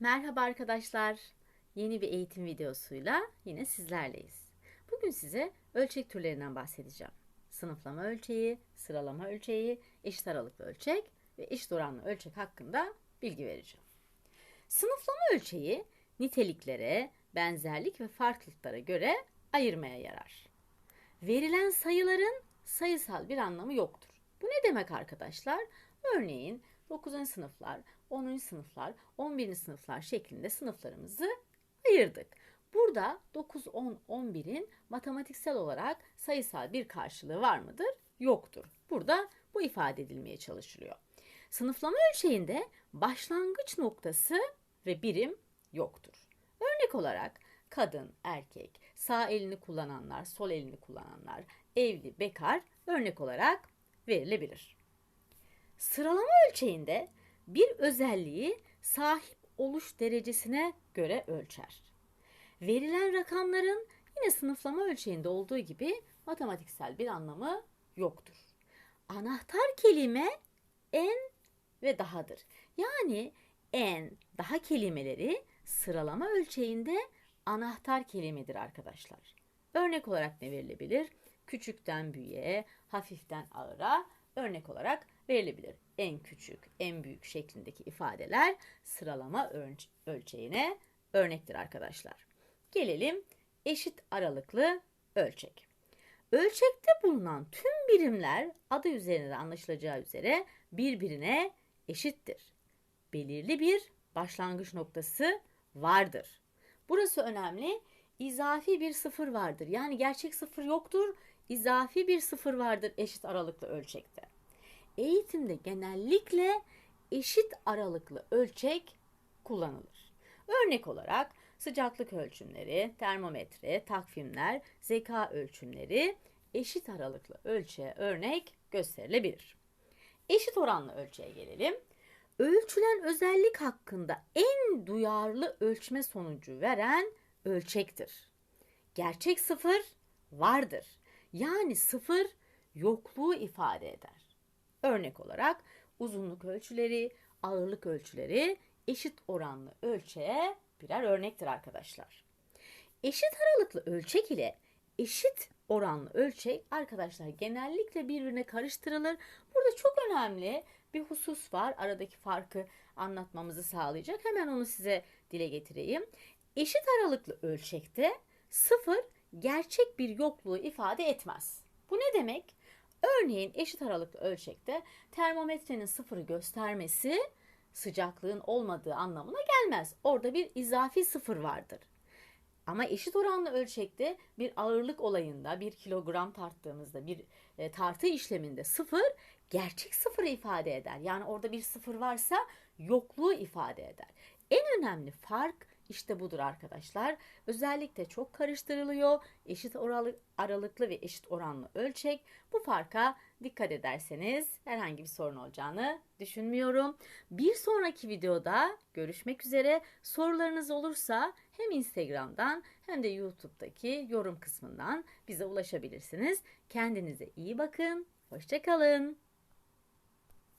Merhaba arkadaşlar. Yeni bir eğitim videosuyla yine sizlerleyiz. Bugün size ölçek türlerinden bahsedeceğim. Sınıflama ölçeği, sıralama ölçeği, eşit aralıklı ölçek ve eşit oranlı ölçek hakkında bilgi vereceğim. Sınıflama ölçeği niteliklere, benzerlik ve farklılıklara göre ayırmaya yarar. Verilen sayıların sayısal bir anlamı yoktur. Bu ne demek arkadaşlar? Örneğin 9. sınıflar, 10. sınıflar, 11. sınıflar şeklinde sınıflarımızı ayırdık. Burada 9, 10, 11'in matematiksel olarak sayısal bir karşılığı var mıdır? Yoktur. Burada bu ifade edilmeye çalışılıyor. Sınıflama ölçeğinde başlangıç noktası ve birim yoktur. Örnek olarak kadın, erkek, sağ elini kullananlar, sol elini kullananlar, evli, bekar örnek olarak verilebilir. Sıralama ölçeğinde bir özelliği sahip oluş derecesine göre ölçer. Verilen rakamların yine sınıflama ölçeğinde olduğu gibi matematiksel bir anlamı yoktur. Anahtar kelime en ve dahadır. Yani en, daha kelimeleri sıralama ölçeğinde anahtar kelimedir arkadaşlar. Örnek olarak ne verilebilir? Küçükten büyüğe, hafiften ağıra örnek olarak verilebilir. En küçük, en büyük şeklindeki ifadeler sıralama ölç ölçeğine örnektir arkadaşlar. Gelelim eşit aralıklı ölçek. Ölçekte bulunan tüm birimler adı üzerinde anlaşılacağı üzere birbirine eşittir. Belirli bir başlangıç noktası vardır. Burası önemli. İzafi bir sıfır vardır. Yani gerçek sıfır yoktur. İzafi bir sıfır vardır eşit aralıklı ölçekte. Eğitimde genellikle eşit aralıklı ölçek kullanılır. Örnek olarak sıcaklık ölçümleri, termometre, takvimler, zeka ölçümleri eşit aralıklı ölçeğe örnek gösterilebilir. Eşit oranlı ölçeğe gelelim. Ölçülen özellik hakkında en duyarlı ölçme sonucu veren ölçektir. Gerçek sıfır vardır. Yani sıfır yokluğu ifade eder. Örnek olarak uzunluk ölçüleri, ağırlık ölçüleri eşit oranlı ölçeğe birer örnektir arkadaşlar. Eşit aralıklı ölçek ile eşit oranlı ölçek arkadaşlar genellikle birbirine karıştırılır. Burada çok önemli bir husus var. Aradaki farkı anlatmamızı sağlayacak. Hemen onu size dile getireyim. Eşit aralıklı ölçekte sıfır gerçek bir yokluğu ifade etmez. Bu ne demek? Örneğin eşit aralıklı ölçekte termometrenin sıfırı göstermesi sıcaklığın olmadığı anlamına gelmez. Orada bir izafi sıfır vardır. Ama eşit oranlı ölçekte bir ağırlık olayında bir kilogram tarttığımızda bir e, tartı işleminde sıfır gerçek sıfırı ifade eder. Yani orada bir sıfır varsa yokluğu ifade eder. En önemli fark işte budur arkadaşlar. Özellikle çok karıştırılıyor. Eşit aralıklı ve eşit oranlı ölçek. Bu farka dikkat ederseniz herhangi bir sorun olacağını düşünmüyorum. Bir sonraki videoda görüşmek üzere. Sorularınız olursa hem Instagram'dan hem de YouTube'daki yorum kısmından bize ulaşabilirsiniz. Kendinize iyi bakın. Hoşçakalın.